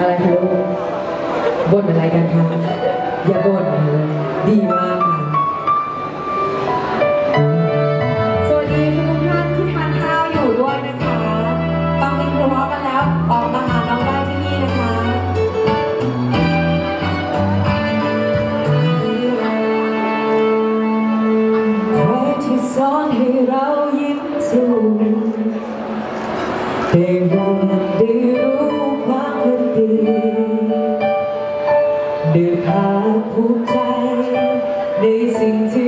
อะไรคะลูกบ่นอะไรกันคะอย่าบ่นดีมากค่ะสวัสดีทุกท่านที่ทานข้าวอยู่ด้วยนะคะฟังเพลงเพราะๆกันแล้วออกมาหาน้องได้ที่นี่นะคะ ใครที่สอนให้เรา ด้วยภาคภูมิใจในสิ่งที่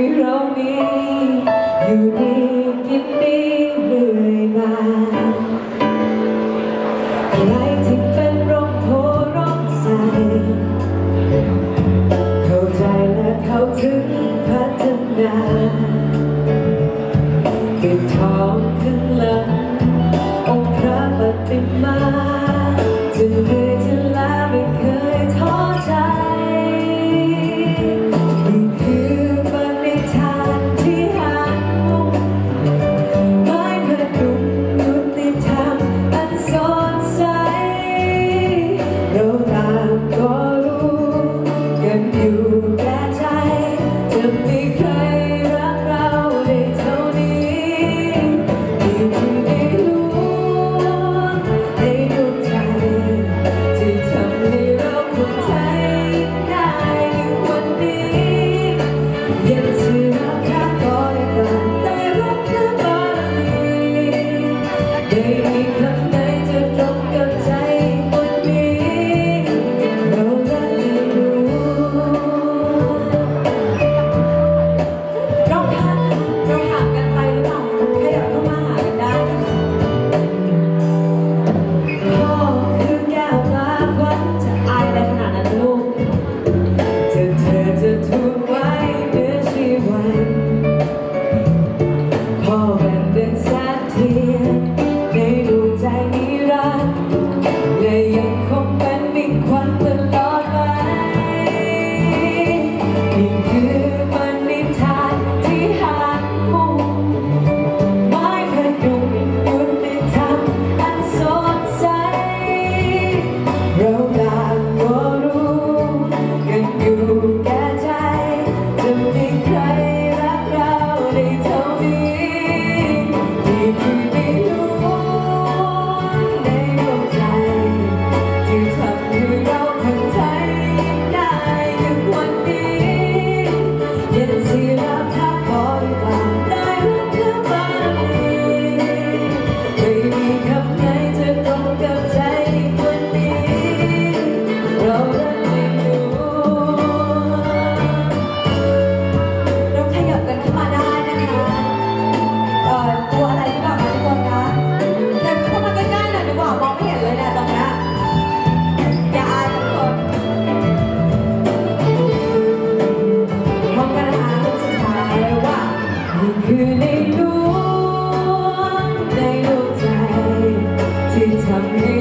me.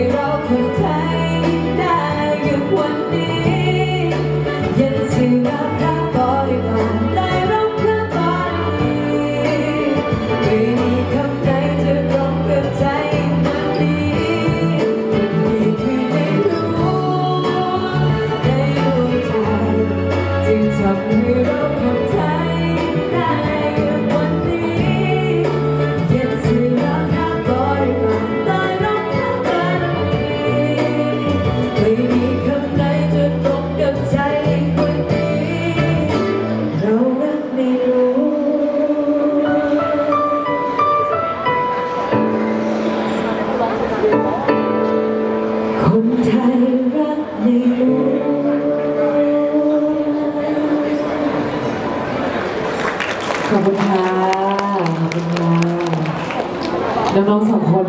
ขอบคุณค่ะ ขอบคุณค่ะ น้องๆสองคน